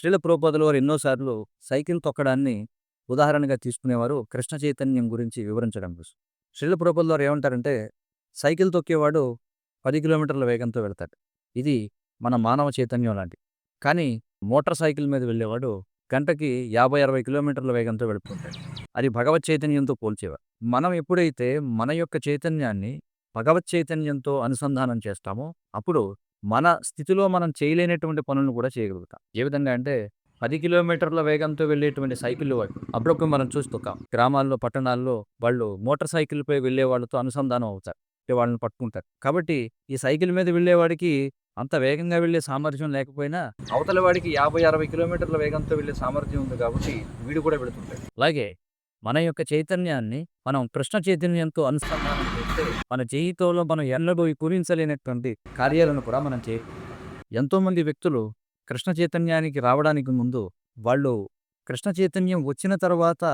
శ్రీల ప్రోపదులు వారు ఎన్నోసార్లు సైకిల్ తొక్కడాన్ని ఉదాహరణగా తీసుకునేవారు. కృష్ణ చైతన్యం గురించి వివరించడం కోసం. శ్రీల ప్రోపదులు వారు ఏమంటారంటే సైకిల్ తొక్కేవాడు పది కిలోమీటర్ల వేగంతో వెళ్తాడు. ఇది మన మానవ చైతన్యం లాంటిది. కానీ మోటార్ సైకిల్ మీద వెళ్ళేవాడు గంటకి యాభై అరవై కిలోమీటర్ల వేగంతో వెళుతుంటాడు అది భగవత్ చైతన్యంతో పోల్చేవారు. మనం ఎప్పుడైతే మన యొక్క చైతన్యాన్ని భగవత్ చైతన్యంతో అనుసంధానం చేస్తామో అప్పుడు మన స్థితిలో మనం చేయలేనటువంటి పనులను కూడా చేయగలుగుతాం. ఏ విధంగా అంటే పది కిలోమీటర్ల వేగంతో వెళ్ళేటువంటి సైకిల్ వాళ్ళు. అప్పుడప్పుడు మనం చూస్తుంటాం గ్రామాల్లో పట్టణాల్లో వాళ్ళు మోటార్ సైకిల్పై వెళ్ళే వాళ్ళతో అనుసంధానం అవుతారు. అంటే వాళ్ళని పట్టుకుంటారు. కాబట్టి ఈ సైకిల్ మీద వెళ్ళేవాడికి అంత వేగంగా వెళ్ళే సామర్థ్యం లేకపోయినా అవతల వాడికి యాభై అరవై కిలోమీటర్ల వేగంతో వెళ్ళే సామర్థ్యం ఉంది కాబట్టి వీడు కూడా పెడుతుంటాడు అలాగే మన యొక్క చైతన్యాన్ని మనం కృష్ణ చైతన్యంతో అనుసంధానం చేస్తే మన జీవితంలో మనం ఎన్నడూ పూరించలేనటువంటి కార్యాలను కూడా మనం చేయ ఎంతోమంది వ్యక్తులు కృష్ణ చైతన్యానికి రావడానికి ముందు వాళ్ళు కృష్ణ చైతన్యం వచ్చిన తర్వాత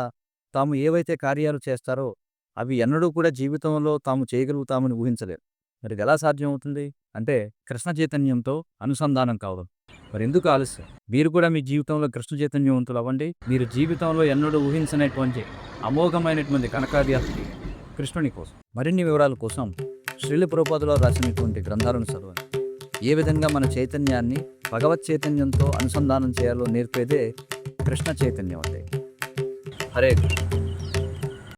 తాము ఏవైతే కార్యాలు చేస్తారో అవి ఎన్నడూ కూడా జీవితంలో తాము చేయగలుగుతామని ఊహించలేరు. మరి ఎలా సాధ్యం అవుతుంది అంటే కృష్ణ చైతన్యంతో అనుసంధానం కావడం. మరి ఎందుకు ఆలస్యం? మీరు కూడా మీ జీవితంలో కృష్ణ చైతన్యవంతులు అవ్వండి. మీరు జీవితంలో ఎన్నడూ ఊహించినటువంటి అమోఘమైనటువంటి కనకార్యాలు కృష్ణుని కోసం. మరిన్ని వివరాల కోసం శ్రీల పురోపాదులో రాసినటువంటి గ్రంథాలను చదవండి. ఏ విధంగా మన చైతన్యాన్ని భగవత్ చైతన్యంతో అనుసంధానం చేయాలో నేర్పేదే కృష్ణ చైతన్యం అంటే. హరే కృష్ణ.